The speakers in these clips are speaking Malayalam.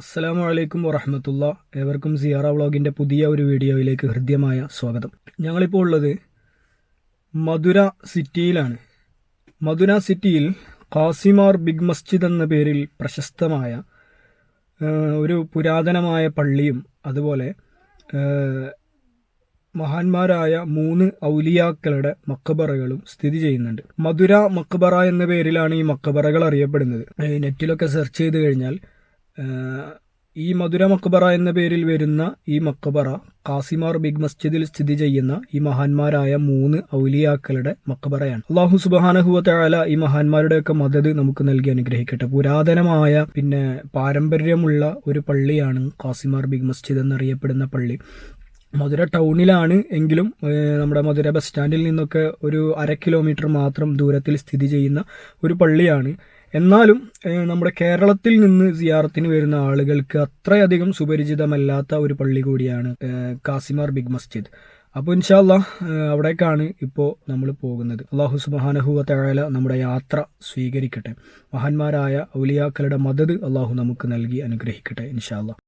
അസ്സലാമു വലൈക്കും വറഹമത്തുള്ള ഏവർക്കും സിയാറ വ്ളോഗിന്റെ പുതിയ ഒരു വീഡിയോയിലേക്ക് ഹൃദ്യമായ സ്വാഗതം. ഞങ്ങളിപ്പോൾ ഉള്ളത് മധുര സിറ്റിയിലാണ്. മധുര സിറ്റിയിൽ കാസിമാർ ബിഗ് മസ്ജിദ് എന്ന പേരിൽ പ്രശസ്തമായ ഒരു പുരാതനമായ പള്ളിയും അതുപോലെ മഹാന്മാരായ മൂന്ന് ഔലിയാക്കളുടെ മക്കബറകളും സ്ഥിതി ചെയ്യുന്നുണ്ട്. മധുര മക്കബറ എന്ന പേരിലാണ് ഈ മക്കബറകൾ അറിയപ്പെടുന്നത്. നെറ്റിലൊക്കെ സെർച്ച് ചെയ്ത് കഴിഞ്ഞാൽ ഈ മധുര മക്ബറ എന്ന പേരിൽ വരുന്ന ഈ മക്ബറ കാസിമാർ ബിഗ് മസ്ജിദിൽ സ്ഥിതി ചെയ്യുന്ന ഈ മഹാന്മാരായ മൂന്ന് ഔലിയാക്കളുടെ മക്കബറയാണ് അള്ളാഹു സുബാനഹുവ തആല ഈ മഹാന്മാരുടെയൊക്കെ മദത് നമുക്ക് നൽകി അനുഗ്രഹിക്കട്ടെ. പുരാതനമായ പിന്നെ പാരമ്പര്യമുള്ള ഒരു പള്ളിയാണ് കാസിമാർ ബിഗ് മസ്ജിദ് എന്നറിയപ്പെടുന്ന പള്ളി. മധുര ടൗണിലാണ് എങ്കിലും നമ്മുടെ മധുര ബസ് സ്റ്റാൻഡിൽ നിന്നൊക്കെ ഒരു അര കിലോമീറ്റർ മാത്രം ദൂരത്തിൽ സ്ഥിതി ചെയ്യുന്ന ഒരു പള്ളിയാണ്. എന്നാലും നമ്മുടെ കേരളത്തിൽ നിന്ന് സിയാറത്തിന് വരുന്ന ആളുകൾക്ക് അത്രയധികം സുപരിചിതമല്ലാത്ത ഒരു പള്ളി കൂടിയാണ് കാസിമാർ ബിഗ് മസ്ജിദ്. അപ്പോൾ ഇൻഷാല്ല അവിടേക്കാണ് ഇപ്പോൾ നമ്മൾ പോകുന്നത്. അള്ളാഹു സുബാനഹുവ തഴല നമ്മുടെ യാത്ര സ്വീകരിക്കട്ടെ. മഹാന്മാരായ ഔലിയാക്കളുടെ മദത് അള്ളാഹു നമുക്ക് നൽകി അനുഗ്രഹിക്കട്ടെ ഇൻഷാല്ല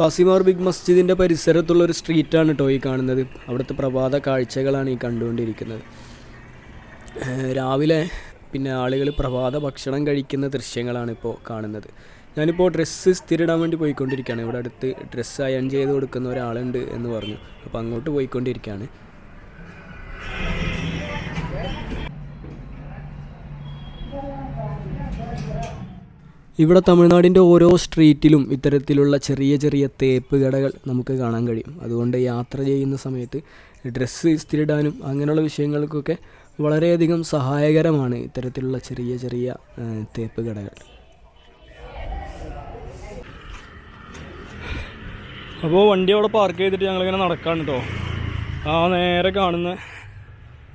ഖാസിമാർ ബിഗ് മസ്ജിദിന്റെ പരിസരത്തുള്ള ഒരു സ്ട്രീറ്റാണ് കേട്ടോ ഈ കാണുന്നത്. അവിടുത്തെ പ്രഭാത കാഴ്ചകളാണ് ഈ കണ്ടുകൊണ്ടിരിക്കുന്നത്. രാവിലെ പിന്നെ ആളുകൾ പ്രഭാത ഭക്ഷണം കഴിക്കുന്ന ദൃശ്യങ്ങളാണ് ഇപ്പോൾ കാണുന്നത്. ഞാനിപ്പോൾ ഡ്രസ്സ് സ്ഥിരിടാൻ വേണ്ടി പോയിക്കൊണ്ടിരിക്കുകയാണ്. ഇവിടെ അടുത്ത് ഡ്രസ്സ് അയൺ ചെയ്ത് കൊടുക്കുന്ന ഒരാളുണ്ട് എന്ന് പറഞ്ഞു. അപ്പോൾ അങ്ങോട്ട് പോയിക്കൊണ്ടിരിക്കുകയാണ്. ഇവിടെ തമിഴ്നാടിന്റെ ഓരോ സ്ട്രീറ്റിലും ഇത്തരത്തിലുള്ള ചെറിയ ചെറിയ തേപ്പ് കടകൾ നമുക്ക് കാണാൻ കഴിയും. അതുകൊണ്ട് യാത്ര ചെയ്യുന്ന സമയത്ത് ഡ്രസ്സ് ഇസ്തിരിടാനും അങ്ങനെയുള്ള വിഷയങ്ങൾക്കൊക്കെ വളരെയധികം സഹായകരമാണ് ഇത്തരത്തിലുള്ള ചെറിയ ചെറിയ തേപ്പ് കടകൾ. അപ്പോൾ വണ്ടി അവിടെ പാർക്ക് ചെയ്തിട്ട് ഞങ്ങളിങ്ങനെ നടക്കാണ് കേട്ടോ ആ നേരെ കാണുന്ന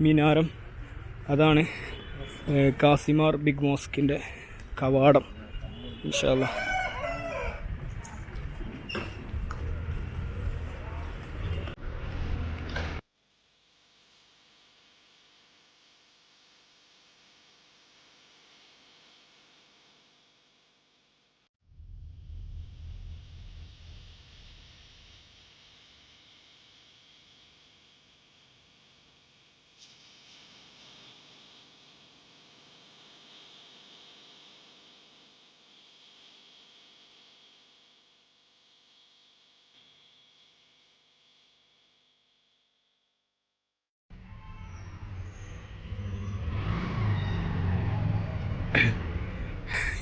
മിനാരം അതാണ് കാസിമാർ ബിഗ് മോസ്കിന്റെ കവാടം. ഇൻഷാല്ല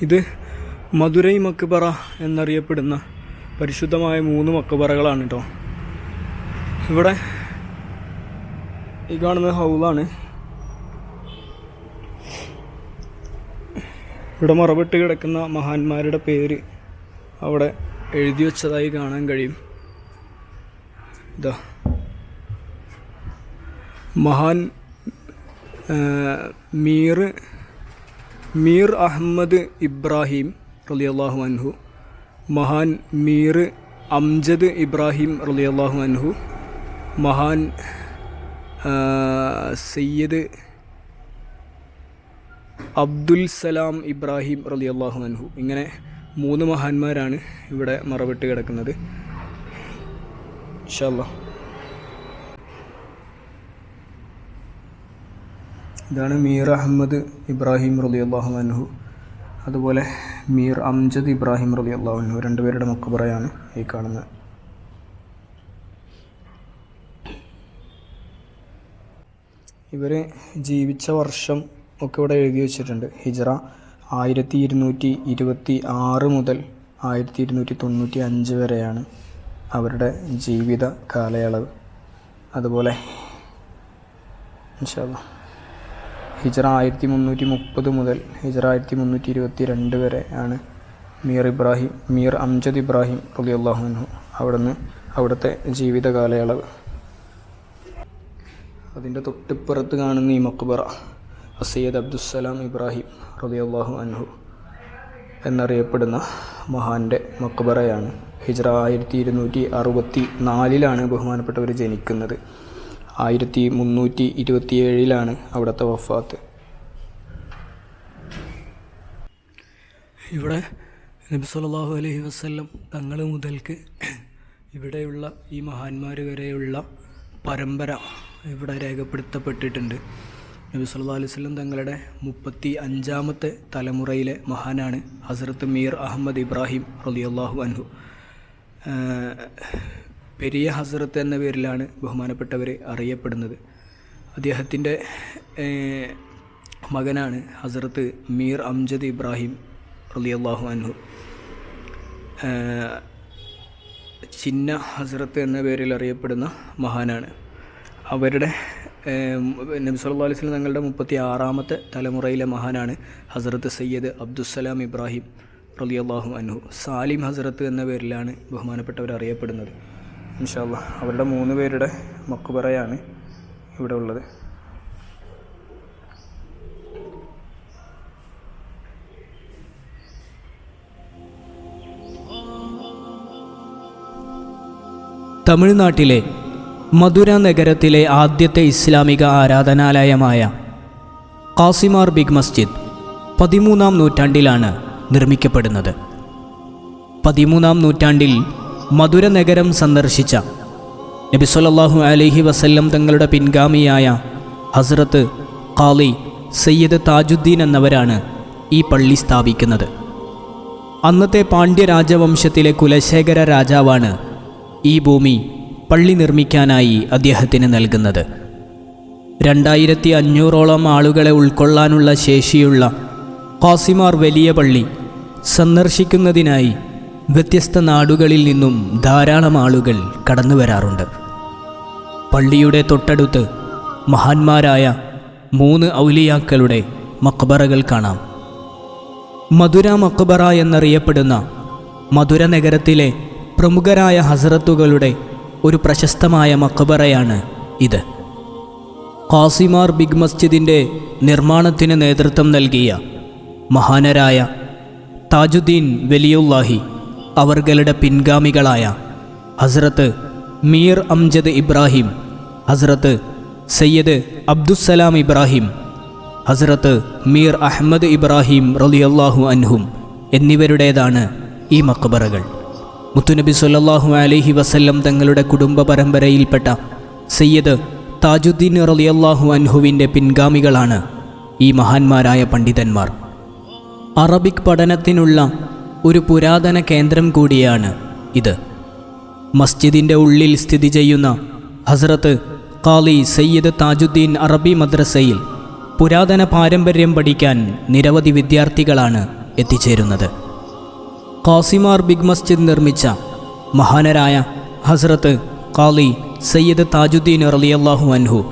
ഇത് മധുരൈ മക്ബറ എന്നറിയപ്പെടുന്ന പരിശുദ്ധമായ മൂന്ന് മക്ബറകളാണ് കേട്ടോ ഇവിടെ ഈ കാണുന്ന ഹൗളാണ് ഇവിടെ മറവിട്ട് കിടക്കുന്ന മഹാന്മാരുടെ പേര് അവിടെ എഴുതി വെച്ചതായി കാണാൻ കഴിയും. ഇതാ. മഹാൻ മീർ മീർ അഹമ്മദ് ഇബ്രാഹിം റളിയല്ലാഹു അൻഹു മഹാൻ മീർ അംജദ് ഇബ്രാഹിം റളിയല്ലാഹു അൻഹു മഹാൻ സയ്യദ് അബ്ദുൽ സലാം ഇബ്രാഹിം റളിയല്ലാഹു അൻഹു. ഇങ്ങനെ മൂന്ന് മഹാന്മാരാണ് ഇവിടെ മറവിട്ട് കിടക്കുന്നത്. ഇൻഷാല്ലാ ഇതാണ് മീർ അഹമ്മദ് ഇബ്രാഹിം റളിയല്ലാഹു അൻഹു. അതുപോലെ മീർ അംജദ് ഇബ്രാഹിം റളിയല്ലാഹു അൻഹു രണ്ടുപേരുടെ മക്കബറയാണ് ഈ കാണുന്നത്. ഇവർ ജീവിച്ച വർഷം ഒക്കെ ഇവിടെ എഴുതി വെച്ചിട്ടുണ്ട്. ഹിജറ ആയിരത്തി ഇരുന്നൂറ്റി ഇരുപത്തി ആറ് മുതൽ ആയിരത്തി ഇരുന്നൂറ്റി തൊണ്ണൂറ്റി അഞ്ച് വരെയാണ് അവരുടെ ജീവിത കാലയളവ്. അതുപോലെ ഇൻഷാല്ലാ ഹിജറ ആയിരത്തി മുന്നൂറ്റി മുപ്പത് മുതൽ ഹിജറ ആയിരത്തി മുന്നൂറ്റി ഇരുപത്തി രണ്ട് വരെ ആണ് മീർ ഇബ്രാഹിം മീർ അംജദ് ഇബ്രാഹിം റബി അള്ളാഹുനു അവിടുന്ന് അവിടുത്തെ ജീവിത കാലയളവ്. അതിന്റെ തൊട്ടിപ്പുറത്ത് കാണുന്ന ഈ മക്ബറ സയ്യദ് അബ്ദുസ്സലാം ഇബ്രാഹിം റബിയല്ലാഹു അൻഹു എന്നറിയപ്പെടുന്ന മഹാന്റെ മക്ബറയാണ്. ഹിജ്റ ആയിരത്തി ഇരുന്നൂറ്റി അറുപത്തി നാലിലാണ് ബഹുമാനപ്പെട്ടവർ ജനിക്കുന്നത്. ആയിരത്തി മുന്നൂറ്റി ഇരുപത്തിയേഴിലാണ് അവിടുത്തെ വഫാത്ത്. ഇവിടെ നബി സല്ലല്ലാഹു അലൈഹി വസല്ലം തങ്ങൾ മുതൽക്ക് ഇവിടെയുള്ള ഈ മഹാന്മാർ വരെയുള്ള പരമ്പര ഇവിടെ രേഖപ്പെടുത്തപ്പെട്ടിട്ടുണ്ട്. നബി സല്ലല്ലാഹു അലൈഹി വസല്ലം തങ്ങളുടെ മുപ്പത്തി അഞ്ചാമത്തെ തലമുറയിലെ മഹാനാണ് ഹസ്രത്ത് മീർ അഹമ്മദ് ഇബ്രാഹിം റളിയല്ലാഹു അൻഹു. പെരിയ ഹസ്രത്ത് എന്ന പേരിലാണ് ബഹുമാനപ്പെട്ടവർ അറിയപ്പെടുന്നത്. അദ്ദേഹത്തിന്റെ മകനാണ് ഹസ്രത്ത് മീർ അംജദ് ഇബ്രാഹിം റളിയല്ലാഹു അൻഹു. ചിന്ന ഹസ്രത്ത് എന്ന പേരിൽ അറിയപ്പെടുന്ന മഹാനാണ്. അവരുടെ നബി സല്ലല്ലാഹു അലൈഹി വസല്ലം തങ്ങളുടെ മുപ്പത്തി ആറാമത്തെ തലമുറയിലെ മഹാനാണ് ഹസ്രത്ത് സയ്യദ് അബ്ദുസ്സലാം ഇബ്രാഹിം റളിയല്ലാഹു അൻഹു. സാലിം ഹസ്രത്ത് എന്ന പേരിലാണ് ബഹുമാനപ്പെട്ടവർ അറിയപ്പെടുന്നത്. ഇൻഷാല്ല അവരുടെ മൂന്ന് പേരുടെ മക്കുപറയാണ് ഇവിടെ ഉള്ളത്. തമിഴ്നാട്ടിലെ മധുര നഗരത്തിലെ ആദ്യത്തെ ഇസ്ലാമിക ആരാധനാലയമായ കാസിമാർ ബിഗ് മസ്ജിദ് പതിമൂന്നാം നൂറ്റാണ്ടിലാണ് നിർമ്മിക്കപ്പെടുന്നത്. പതിമൂന്നാം നൂറ്റാണ്ടിൽ മധുര നഗരം സന്ദർശിച്ച നബി സല്ലല്ലാഹു അലൈഹി വസല്ലം തങ്ങളുടെ പിൻഗാമിയായ ഹസ്രത്ത് ഖാലി സയ്യിദ് താജുദ്ദീൻ എന്നവരാണ് ഈ പള്ളി സ്ഥാപിക്കുന്നത്. അന്നത്തെ പാണ്ഡ്യ രാജവംശത്തിലെ കുലശേഖര രാജാവാണ് ഈ ഭൂമി പള്ളി നിർമ്മിക്കാനായി അദ്ദേഹത്തിന് നൽകുന്നത്. രണ്ടായിരത്തി അഞ്ഞൂറോളം ആളുകളെ ഉൾക്കൊള്ളാനുള്ള ശേഷിയുള്ള ഖാസിമാർ വലിയ പള്ളി സന്ദർശിക്കുന്നതിനായി വ്യത്യസ്ത നാടുകളിൽ നിന്നും ധാരാളം ആളുകൾ കടന്നു വരാറുണ്ട്. പള്ളിയുടെ തൊട്ടടുത്ത് മഹാന്മാരായ മൂന്ന് ഔലിയാക്കളുടെ മക്ബറകൾ കാണാം. മധുര മക്ബറ എന്നറിയപ്പെടുന്ന മധുര നഗരത്തിലെ പ്രമുഖരായ ഹസറത്തുകളുടെ ഒരു പ്രശസ്തമായ മക്ബറയാണ് ഇത്. കാസിമാർ ബിഗ് മസ്ജിദിന്റെ നിർമ്മാണത്തിന് നേതൃത്വം നൽകിയ മഹാനരായ താജുദ്ദീൻ വലിയുല്ലാഹി അവർകളുടെ പിൻഗാമികളായ ഹസ്രത്ത് മീർ അംജദ് ഇബ്രാഹിം ഹസ്രത്ത് സയ്യദ് അബ്ദുസലാം ഇബ്രാഹിം ഹസ്രത്ത് മീർ അഹമ്മദ് ഇബ്രാഹിം റളിയല്ലാഹു അൻഹും എന്നിവരുടേതാണ് ഈ മക്ബറകൾ. മുത്തുനബി സല്ലാഹു അലഹി വസല്ലം തങ്ങളുടെ കുടുംബ പരമ്പരയിൽപ്പെട്ട സയ്യദ് താജുദ്ദീൻ റളിയല്ലാഹു അൻഹുവിന്റെ പിൻഗാമികളാണ് ഈ മഹാന്മാരായ പണ്ഡിതന്മാർ. അറബിക് പഠനത്തിനുള്ള ഒരു പുരാതന കേന്ദ്രം കൂടിയാണ് ഇത്. മസ്ജിദിന്റെ ഉള്ളിൽ സ്ഥിതി ചെയ്യുന്ന ഹസ്രത്ത് ഖാലി സയ്യിദ് താജുദ്ദീൻ അറബി മദ്രസയിൽ പുരാതന പാരമ്പര്യം പഠിക്കാൻ നിരവധി വിദ്യാർത്ഥികളാണ് എത്തിച്ചേരുന്നത്. ഖാസിമാർ ബിഗ് മസ്ജിദ് നിർമ്മിച്ച മഹാനരായ ഹസ്രത്ത് ഖാലി സയ്യിദ് താജുദ്ദീൻ റളിയല്ലാഹു അൻഹു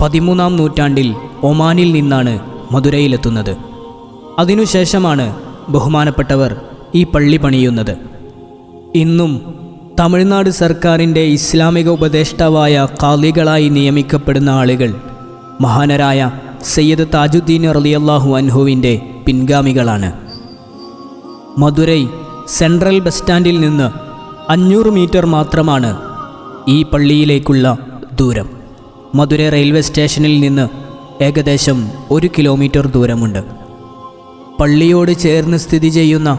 പതിമൂന്നാം നൂറ്റാണ്ടിൽ ഒമാനിൽ നിന്നാണ് മധുരയിലെത്തുന്നത്. അതിനുശേഷമാണ് ബഹുമാനപ്പെട്ടവർ ഈ പള്ളി പണിയുന്നത്. ഇന്നും തമിഴ്നാട് സർക്കാരിന്റെ ഇസ്ലാമിക ഉപദേഷ്ടാവായ കാലികളായി നിയമിക്കപ്പെടുന്ന ആളുകൾ മഹാനരായ സയ്യദ് താജുദ്ദീൻ റളിയല്ലാഹു അൻഹുവിന്റെ പിൻഗാമികളാണ്. മധുരൈ സെൻട്രൽ ബസ് സ്റ്റാൻഡിൽ നിന്ന് അഞ്ഞൂറ് മീറ്റർ മാത്രമാണ് ഈ പള്ളിയിലേക്കുള്ള ദൂരം. മധുര റെയിൽവേ സ്റ്റേഷനിൽ നിന്ന് ഏകദേശം ഒരു കിലോമീറ്റർ ദൂരമുണ്ട്. പള്ളിയോട് ചേർന്ന് സ്ഥിതി ചെയ്യുന്ന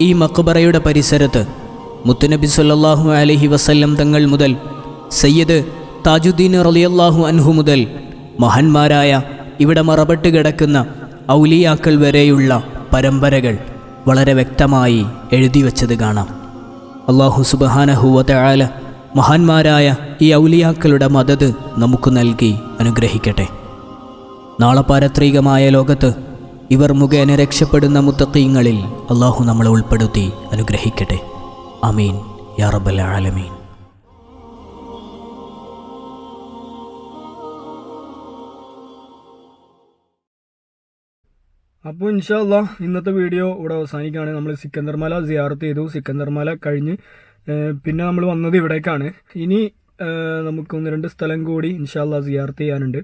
ഈ മക്ബറയുടെ പരിസരത്ത് മുത്തുനബി സല്ലാഹു അലഹി വസല്ലം തങ്ങൾ മുതൽ സയ്യദ് താജുദ്ദീൻ റളിയല്ലാഹു അൻഹു മുതൽ മഹാന്മാരായ ഇവിടെ മറപ്പെട്ട് കിടക്കുന്ന ഔലിയാക്കൾ വരെയുള്ള പരമ്പരകൾ വളരെ വ്യക്തമായി എഴുതി വച്ചത് കാണാം. അള്ളാഹു സുബഹാനഹുവല മഹാന്മാരായ ഈ ഔലിയാക്കളുടെ മദത് നമുക്ക് നൽകി അനുഗ്രഹിക്കട്ടെ. നാളെ പാരത്രികമായ ലോകത്ത് ഇവർ മുഖേന രക്ഷപ്പെടുന്ന മുത്തക്കീങ്ങളിൽ അള്ളാഹു നമ്മളെ ഉൾപ്പെടുത്തി അനുഗ്രഹിക്കട്ടെ. അമീൻ യാ ആലമീൻ. അപ്പോൾ ഇൻഷാല്ല ഇന്നത്തെ വീഡിയോ ഇവിടെ അവസാനിക്കുകയാണ്. നമ്മൾ സിക്കന്ദർമല സിയാർത്ത് ചെയ്തു. സിക്കന്ദർമല കഴിഞ്ഞ് പിന്നെ നമ്മൾ വന്നത് ഇവിടേക്കാണ്. ഇനി ആ, നമുക്ക് ഒന്ന് രണ്ട് സ്ഥലം കൂടി ഇൻഷാല്ല സിയാർത്ത് ചെയ്യാനുണ്ട്.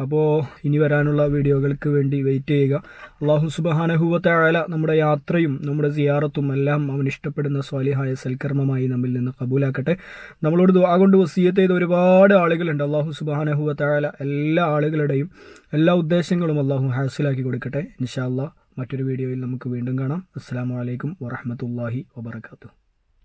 അപ്പോൾ ഇനി വരാനുള്ള വീഡിയോകൾക്ക് വേണ്ടി വെയിറ്റ് ചെയ്യുക. അള്ളാഹു സുബഹാനഹുവത്തായാല നമ്മുടെ യാത്രയും നമ്മുടെ സിയാറത്തും എല്ലാം അവൻ ഇഷ്ടപ്പെടുന്ന സ്വാലിഹായ സൽക്കർമ്മമായി നമ്മിൽ നിന്ന് കബൂലാക്കട്ടെ. നമ്മളോട് ദുആ കൊണ്ട് വസീയത്ത് ചെയ്ത ഒരുപാട് ആളുകളുണ്ട്. അള്ളാഹു സുബഹാനഹുവത്തായാല എല്ലാ ആളുകളുടെയും എല്ലാ ഉദ്ദേശങ്ങളും അള്ളാഹു ഹാസിലാക്കി കൊടുക്കട്ടെ. ഇൻഷാല്ല മറ്റൊരു വീഡിയോയിൽ നമുക്ക് വീണ്ടും കാണാം. അസ്സാം വലൈക്കും വറഹമത്തല്ലാഹി വബർക്കാത്തു